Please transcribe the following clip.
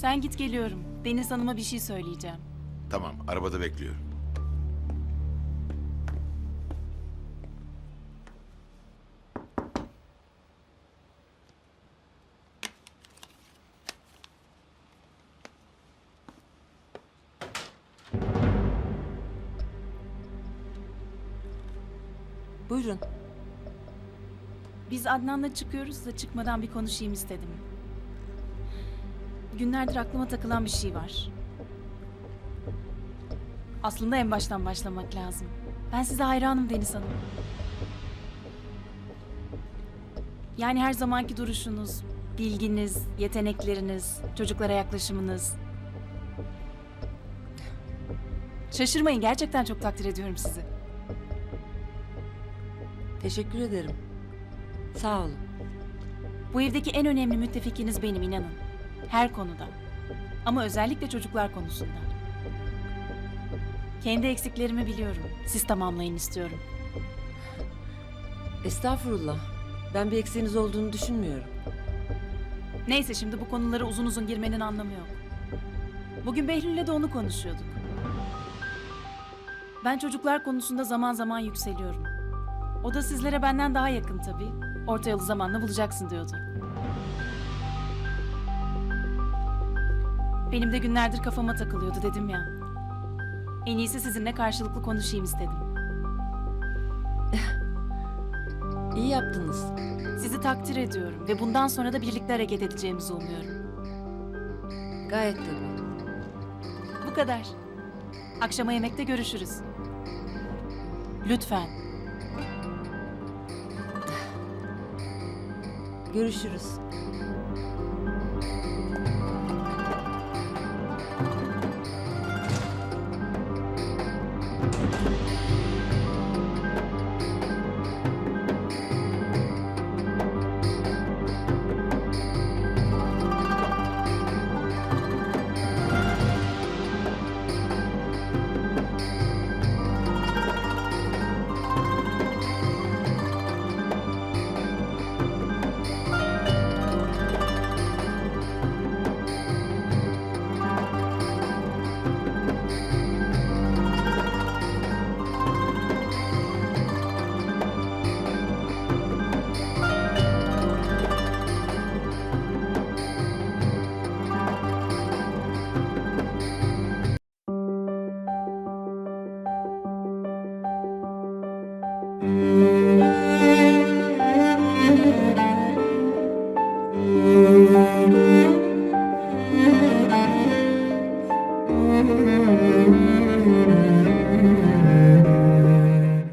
Sen git geliyorum. Deniz Hanım'a bir şey söyleyeceğim. Tamam, arabada bekliyorum. Buyurun. Biz Adnan'la çıkıyoruz da çıkmadan bir konuşayım istedim. Günlerdir aklıma takılan bir şey var. Aslında en baştan başlamak lazım. Ben size hayranım Deniz Hanım. Yani her zamanki duruşunuz, bilginiz, yetenekleriniz, çocuklara yaklaşımınız. Şaşırmayın gerçekten çok takdir ediyorum sizi. Teşekkür ederim. Sağ olun. Bu evdeki en önemli müttefikiniz benim inanın. Her konuda. Ama özellikle çocuklar konusunda. Kendi eksiklerimi biliyorum. Siz tamamlayın istiyorum. Estağfurullah. Ben bir eksiğiniz olduğunu düşünmüyorum. Neyse şimdi bu konulara uzun uzun girmenin anlamı yok. Bugün Behlül'le de onu konuşuyorduk. Ben çocuklar konusunda zaman zaman yükseliyorum. O da sizlere benden daha yakın tabii. Orta yolu zamanla bulacaksın diyordu. Benim de günlerdir kafama takılıyordu dedim ya. En iyisi sizinle karşılıklı konuşayım istedim. İyi yaptınız. Sizi takdir ediyorum ve bundan sonra da birlikte hareket edeceğimizi umuyorum. Gayet tabii. Bu kadar. Akşama yemekte görüşürüz. Lütfen. Görüşürüz.